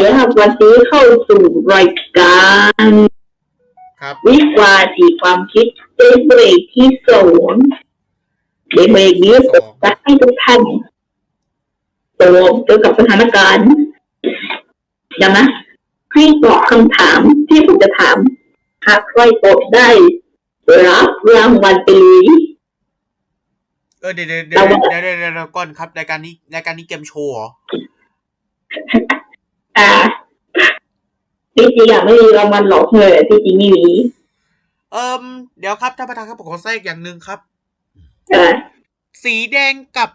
แล้วครับวันนี้เข้าสู่รายการครับวิวาทีความคิดเป็นเบรกที่สองในเบรกนี้ผมจะให้ทุกท่านตอบเกี่ยวกับสถานการณ์อย่างนะให้ตอบคำถามที่ผมจะถามหากใครตอบได้ รับรางวัลไปเลยเออเดี๋ยวเดี๋ยวเดี๋ยวเดี๋ยวเดี๋ยวเดี๋ยวก่อนครับรายการนี้รายการนี้เกมโชว์เหรอ อ่าที่จริงอะไม่มีรางวัลหรอกเลยที่จริงไม่มีเอิมเดี๋ยวครับท่านประธานครับผมขอแทรกอย่างหนึ่งครับเออสีแดงกับ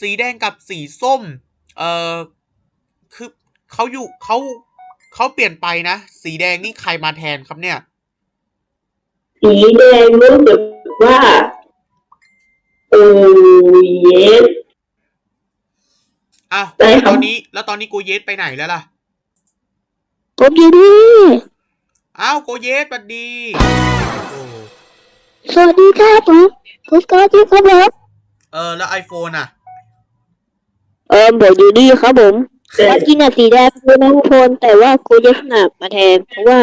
สีแดงกับสีส้ม เอ่อคือเขาอยู่เขาเขาเปลี่ยนไปนะ สีแดงนี่ใครมาแทนครับเนี่ย สีแดงรู้สึกว่า โอ้เยส อ้าวได้แล้วครับตอนนี้ แล้วตอนนี้โกเยสไปไหนแล้วล่ะผมอยู่นี่อ้าวโกเยสสวัสดีโอ้สวัสดีครับผมผมก็ที่ครับผมเออ แล้ว iPhone อะ เออผมอยู่นี่ครับผมเออว่ากินอะสีแดงคือน้องพลแต่ว่ากูจะหนักมาแทนเพราะว่า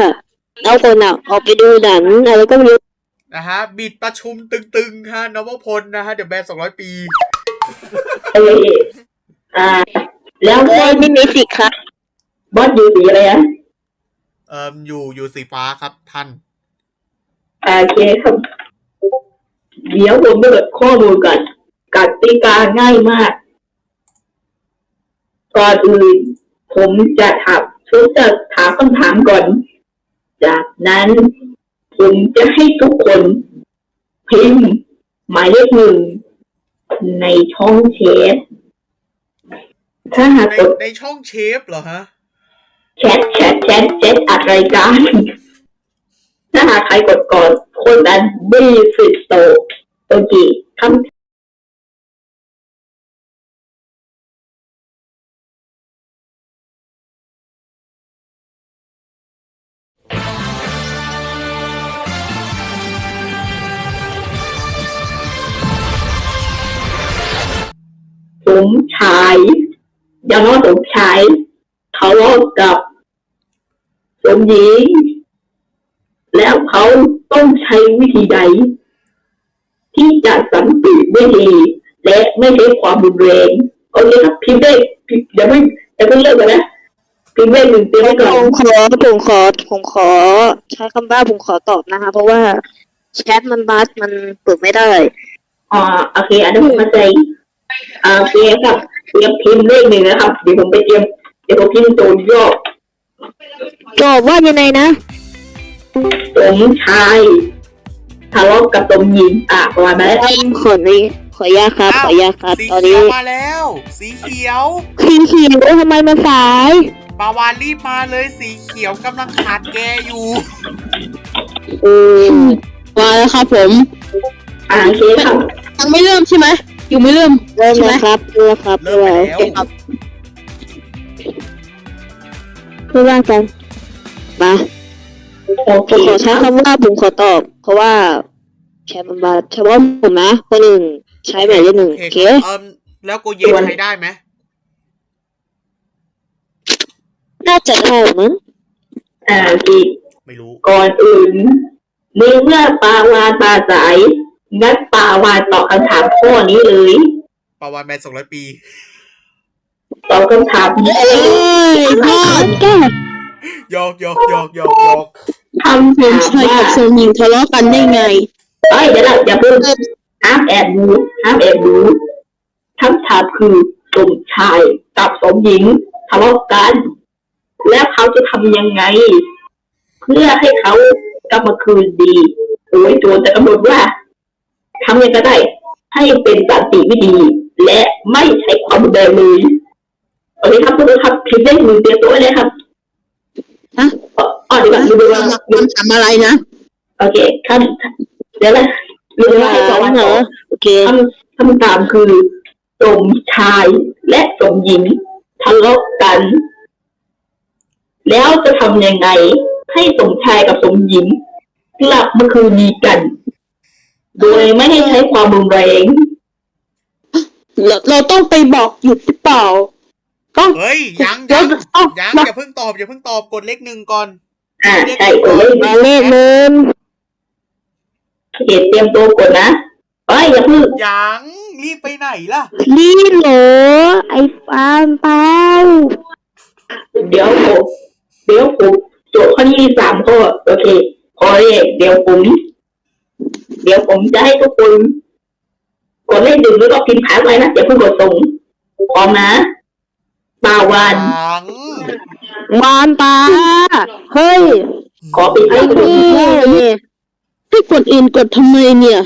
น้องพลอะออกไปดูหนังอะไรก็ไม่รู้นะฮะ บิดประชุมตึงๆฮะนวพลนะฮะ เดี๋ยวแบนสองร้อยปีเอออ่า แล้วเอ้บอยสไม่มีสิทธิ์ครับบอสอยู่สีอะไรอะเอ่ออยู่อยู่สีฟ้าครับท่าน อ่าโอเคครับเดี๋ยวผมเปิดข้อมูลก่อนกติกาง่ายมาก ก่อนอื่นผมจะถามผมจะถามคำถามก่อน จากนั้น ผมจะให้ทุกคนพิมพ์หมายเลขหนึ่งในช่องแชท ถ้าหากในกดในช่องเชฟเหรอฮะแชทแชทแชทแชทอัดรายการถ้าหากใครกดก่อนคนนั้นมีสิทธิ์โตโอเคคำสมชาย อย่างน้อยสมชายทะเลาะกับสมหญิง แล้วเขาต้องใช้วิธีใด ที่จะสันติวิธี และไม่ใช้ความรุนแรงโอเคครับพิมพ์ได้พิมพ์อย่าเพิ่งอย่าเพิ่งเลิกกันนะพิมพ์ได้หนึ่งเตรียมไว้ก่อนผมขอผมขอผมขอ ใช้คำว่าผมขอตอบนะคะ เพราะว่าแชทมันบัสมันเปิดไม่ได้อ่าโอเคอันนี้ผมเข้าใจอ่าโอเคครับ เตรียมพิมพ์เลขหนึ่งนะครับ เดี๋ยวผมไปเตรียม เดี๋ยวผมพิมพ์ตัวย่อตอบว่ายังไงนะ สมชายทะเลาะกับสมหญิงอะประมาณนั้นขอนี้ขออนุญาตครับ ขออนุญาตครับ สีตอนเขีนี้ยวมาแล้ว สีเขียว สีเขียวทำไมมันสาย ปาวานรีบมาเลยสีเขียวกำลังขาดแกอยู่เออมาแล้วครับผม อ่าโอเคครับยังไม่เริ่มใช่ไหม ยังไม่เริ่มเริ่มใช่ไหมแล้วครับเริ่มแล้วครับเริ่มไปแล้วโอเคครับเพื่อว่ากันมาโอเคผมขอใช้คำว่าผมขอตอบ เพราะว่าแชร์มันบาเฉพาะผมนะคนอื่นใช้หมายเลขหนึ่งโอโอเคเคเอิมแล้วโกเยสใช้ได้ไหมน่าจะได้มั้งอ่าโอเคไม่รู้ ก่อนอื่นในเมื่อปาวานปลาสาย งั้นปาวานตอบคำถามข้อนี้เลยปาวานแบนสองร้อยปีตอบคำถามนี้เอ้ยพลาดแก้หยอกหยอกหยอกหยอกหยอกคำผมถามชายว่ากับโซนหญิงทะเลาะกันได้ไง เอ้ยเดี๋ยวเราอย่าเพิ่งห้ามแอบดูห้ามแอบดูคำถามคือสมชายกับสมหญิงทะเลาะกัน แล้วเขาจะทำยังไง เพื่อให้เขากลับมาคืนดีโดยตัวจะกำหนดว่า ทำยังไงก็ได้ ให้เป็นสันติวิธี และไม่ใช้ความรุนแรงเลยโอเคครับทุกคนครับพิมพ์ได้มือเตรียมตัวไว้เลยครับฮะอ๋ออ๋อเดี๋ยวก่อนดูดูว่ามันทำอะไรนะโอเคครับเดี๋ยวนะดูดูว่าให้สองวันเหรต่ออโอเคคำคำถามคือสมชายและสมหญิงทะเลาะกัน แล้วจะทำยังไง ให้สมชายกับสมหญิงกลับมาคืนดีกัน โดยไม่ให้ใช้ความรุนแรง เราเราต้องไปบอกหยุดหรือเปล่า ต้อง เฮ้ยยังเดี๋ยัยวงเอ้ายังมาอย่าเพิ่งตอบอย่าเพิ่งตอบกดเลขหนึ่งก่อนอ่าใช่กดเลขมาเลขหนึ่งโอเคเตรียมตัวกดนะเอ้ยอย่าเพิ่งยังรีบไปไหนล่ะลีโหลไอ้ฟานเปาเดี๋ยวผมเดี๋ยวผมโจทย์ข้อนี้มีสามข้อโอเคข้อแรกเดี๋ยวผม เดี๋ยวผมจะให้ทุกคนกดเลขหนึ่งแล้วก็พิมพ์ถามอะไรนะอย่าเพิ่งกดส่งพร้อมนะปาวานยังวานตา เฮ้ยขอปิดไอ้ไว้ก่อนนี่ให้คนอื่นกดทำไมเนี่ย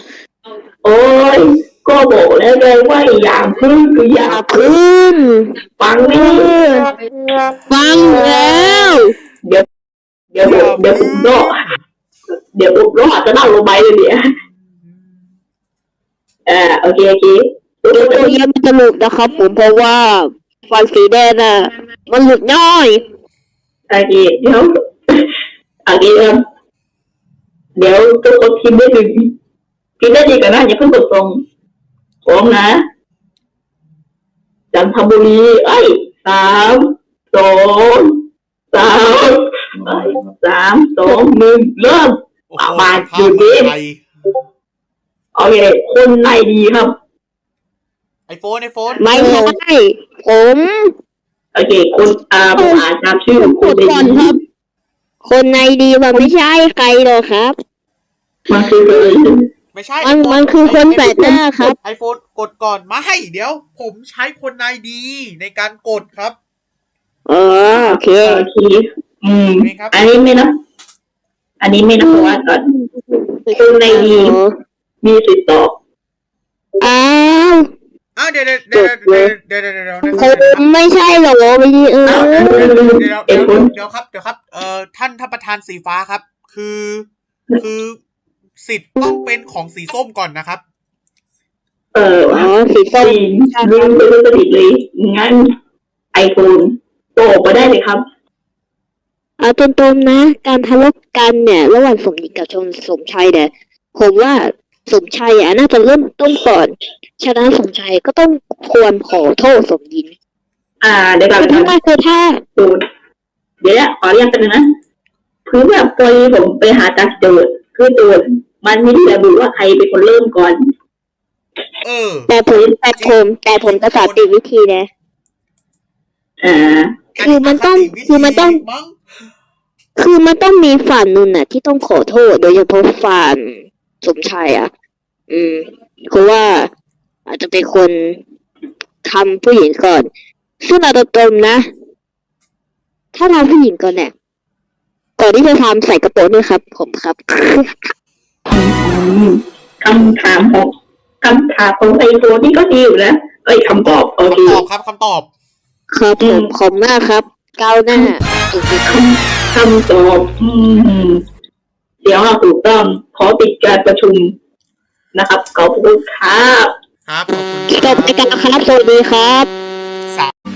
โอ้ยก็บอกแล้วไงว่าอย่าพึ่งคืออย่าพึ่งขึ้นฟังเอไม่ได้อฟังแล้ว เดี๋ยวเดี๋ยวผมเดี๋ยวผมรอ เดี๋ยวผมรอจะเล่าลงไปเลยเนี่ยอ่าโอเคโอเคตัวตัวตัวเยี่ยมมันจะหลุดนะครับ ผมเพราะว่าฟันสีแดงน่ะ มันหลุดง่ายโอเคเดี๋ยวโอเคครับเดี๋ยวทุกคนพิมพ์ได้หนึ่งพิมพ์ได้ดีกันนะอย่าเพิ่งกดส่งพร้อมนะจันทบุรีไอ้ยสามสองสามเอ้ยสามสองหนึ่งเริ่ม โอ้โหมาหยุดดิไอโอเคคนในดีครับไอโฟนไอโฟนไม่ใช่ผมโอเคคนอ่าผมอ่านตามชื่อกคนดในก่อนดีครับ คนในดีมันไม่ใช่ใครหรอกครับมันคือเลยไม่ใช่มันมันคือคนแปลกหน้าครับไอโฟนกดก่อนมาให้เดี๋ยว ผมใช้คนนายดีในการกดครับเออโอเคโอเคอืมนี่ครับอันนี้ไม่นับ อันนี้ไม่นับเพราะว่าก่อนคนในดีมีสิทธิ์ตอบอ้าวอ้าวเดี๋ยวเดี๋ยวเดี๋ยวเดี๋ยวเดี๋ยวเดี๋ยวเดี๋ยวเดี๋ยวผมไม่ใช่หรอไม่ใช่เอออ้าวเดี๋ยวเอ็เดี๋ยวคนเดี๋ยวครับเดี๋ยวครับ เอ่อท่านท่านประธานสีฟ้าครับ คือ คือสิทธิ์ต้องเป็นของสีส้มก่อนนะครับ เอออ๋อสีส้มจริงลืมไปเลยสนิทเลยงั้นไอโฟนโตออกมาได้เลยครับเอาตรงๆนะ การทะเลาะ กันเนี่ย ระหว่างสมหญิงกับชนสมชายเนี่ยผมว่าสมชายอะน่าจะเริ่มต้นก่อนฉะนั้นสมชายก็ต้องควรขอโทษสมหญิง อ่าเดี๋ยวก่อนคือนะถ้าคือถ้าดูเดี๋ยวนะขอเรียกกันงนะคือแบบพอดีผมไปหาจากโจทย์คือโจทย์มันไม่ได้ระบุว่าใครเป็นคนเริ่มก่อนเออแต่ผมแต่ผมแต่ผมจะสาธิตวิธีนะอ่าคือมันต้องคือมันต้องมั้ง คือมันต้องมีฝ่ายหนึ่งน่ะ ที่ต้องขอโทษ โดยเฉพาะฝ่ายสมชายอะ อืมเพราะว่าอาจจะเป็นคนทำผู้หญิงก่อน ซึ่งเราตรงๆนะ ถ้าทำผู้หญิงก่อนเนี่ยก่อนที่จะทำใส่กระโปรงด้วยครับ ผมครับคำถามของคำถามของไอโฟนนี่ก็ดีอยู่แล้วเอ้ยคำตอบโอเคคำตอบครับคำตอบ ครับผมขอบมากครับ ก้าวหน้าสุดๆคำ คำตอบ อืมเดี๋ยวเราถูกต้อง ขอปิดการประชุมนะครับขอบคุณครับ ครับขอบคุณจบรายการครับสวัสดีครับ สาม